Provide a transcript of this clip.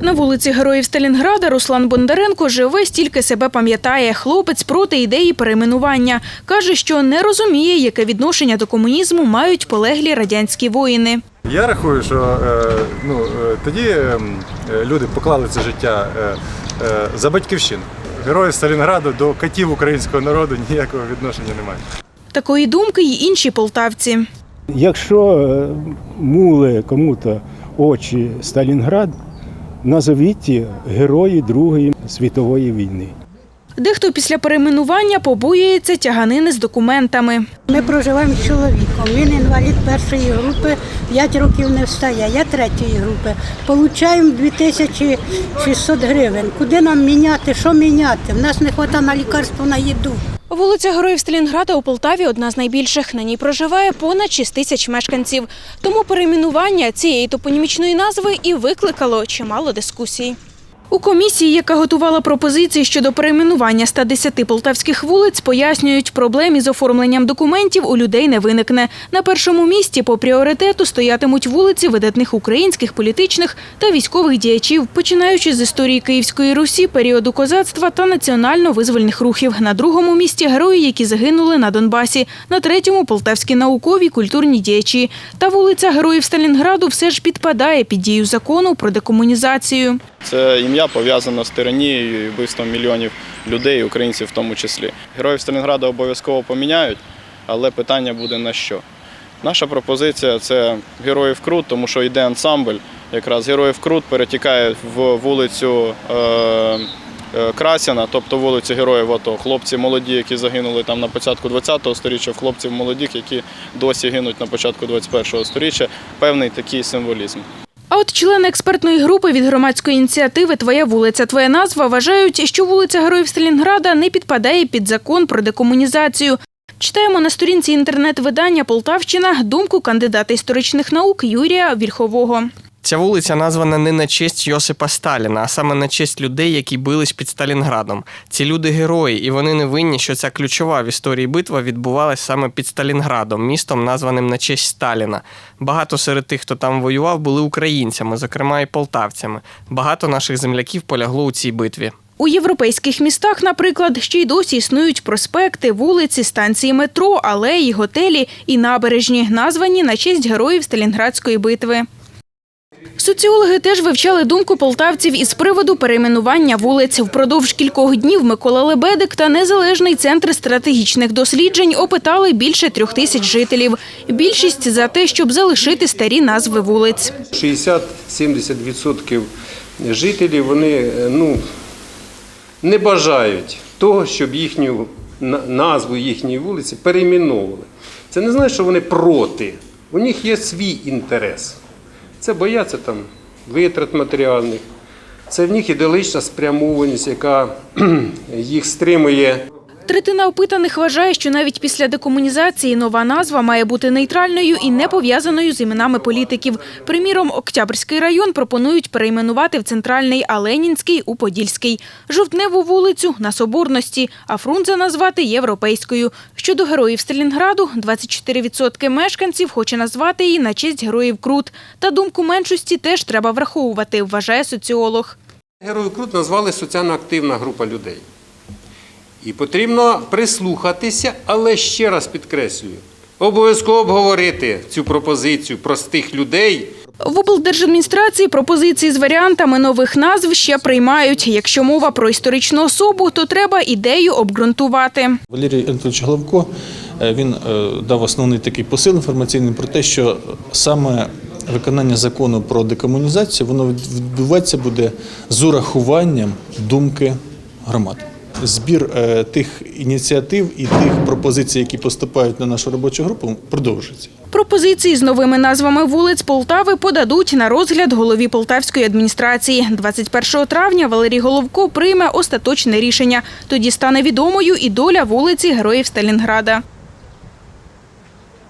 На вулиці Героїв Сталінграда Руслан Бондаренко живе стільки себе пам'ятає. Хлопець проти ідеї перейменування. Каже, що не розуміє, яке відношення до комунізму мають полеглі радянські воїни. Я рахую, що е, ну, е, тоді е, е, люди поклали це життя за батьківщину. Герої Сталінграду до катів українського народу ніякого відношення немає. Такої думки й інші полтавці. Якщо муле кому-то очі Сталінград, назовіть герої Другої світової війни. Дехто після перейменування побоюється тяганини з документами. Ми проживаємо з чоловіком. Він інвалід першої групи, 5 років не встає, я третьої групи. Получаємо 2600 гривень. Куди нам міняти? Що міняти? В нас не вистачає на лікарство на їду. Вулиця Героїв Сталінграда у Полтаві одна з найбільших. На ній проживає понад 6 тисяч мешканців. Тому перейменування цієї топонімічної назви і викликало чимало дискусій. У комісії, яка готувала пропозиції щодо перейменування 110 полтавських вулиць, пояснюють, проблем із оформленням документів у людей не виникне. На першому місці по пріоритету стоятимуть вулиці видатних українських політичних та військових діячів, починаючи з історії Київської Русі, періоду козацтва та національно-визвольних рухів. На другому місці герої, які загинули на Донбасі. На третьому полтавські наукові культурні діячі. Та вулиця Героїв Сталінграду все ж підпадає під дію закону про декомунізацію. Це ім'я пов'язано з тиранією і вбивством мільйонів людей, українців в тому числі. Героїв Сталінграда обов'язково поміняють, але питання буде на що. Наша пропозиція це героїв Крут, тому що йде ансамбль. Якраз героїв Крут перетікає в вулицю е, е, Красіна, тобто вулицю Героїв АТО. Хлопці молоді, які загинули там на початку 20-го сторіччя, хлопців молодих, які досі гинуть на початку 21-го сторіччя. Певний такий символізм. А от члени експертної групи від громадської ініціативи Твоя вулиця, твоя назва вважають, що вулиця Героїв Сталінграда не підпадає під закон про декомунізацію. Читаємо на сторінці інтернет-видання Полтавщина думку кандидата історичних наук Юрія Вільхового. Ця вулиця названа не на честь Йосипа Сталіна, а саме на честь людей, які бились під Сталінградом. Ці люди герої, і вони не винні, що ця ключова в історії битва відбувалась саме під Сталінградом, містом, названим на честь Сталіна. Багато серед тих, хто там воював, були українцями, зокрема і полтавцями. Багато наших земляків полягло у цій битві. У європейських містах, наприклад, ще й досі існують проспекти, вулиці, станції метро, алеї, готелі і набережні, названі на честь героїв Сталінградської битви. Соціологи теж вивчали думку полтавців із приводу перейменування вулиць. Впродовж кількох днів Микола Лебедик та Незалежний центр стратегічних досліджень опитали більше трьох тисяч жителів. Більшість за те, щоб залишити старі назви вулиць. 60-70% жителів вони е, ну, не бажають того, щоб їхню назву їхньої вулиці перейменовували. Це не значить, що вони проти. У них є свій інтерес. Це бояться там витрат матеріальних. Це в них ідеологічна спрямованість, яка їх стримує Третина опитаних вважає, що навіть після декомунізації нова назва має бути нейтральною і не пов'язаною з іменами політиків. Приміром, Октябрьський район пропонують перейменувати в центральний, а Ленінський – у Подільський. Жовтневу вулицю – на Соборності, а Фрунзе назвати європейською. Щодо героїв Сталінграду, 24% мешканців хоче назвати її на честь героїв Крут. Та думку меншості теж треба враховувати, вважає соціолог. Герою Крут назвали соціально активна група людей. І потрібно прислухатися, але ще раз підкреслюю, обов'язково обговорити цю пропозицію простих людей. В облдержадміністрації пропозиції з варіантами нових назв ще приймають. Якщо мова про історичну особу, то треба ідею обґрунтувати. Валерій Анатолійович Головко е, він е, дав основний такий посил інформаційний про те, що саме виконання закону про декомунізацію воно відбуватися буде з урахуванням думки громад. Збір е, тих ініціатив і тих пропозицій, які поступають на нашу робочу групу, продовжиться. Пропозиції з новими назвами вулиць Полтави подадуть на розгляд голові Полтавської адміністрації. 21 травня Валерій Головко прийме остаточне рішення. Тоді стане відомою і доля вулиці Героїв Сталінграда.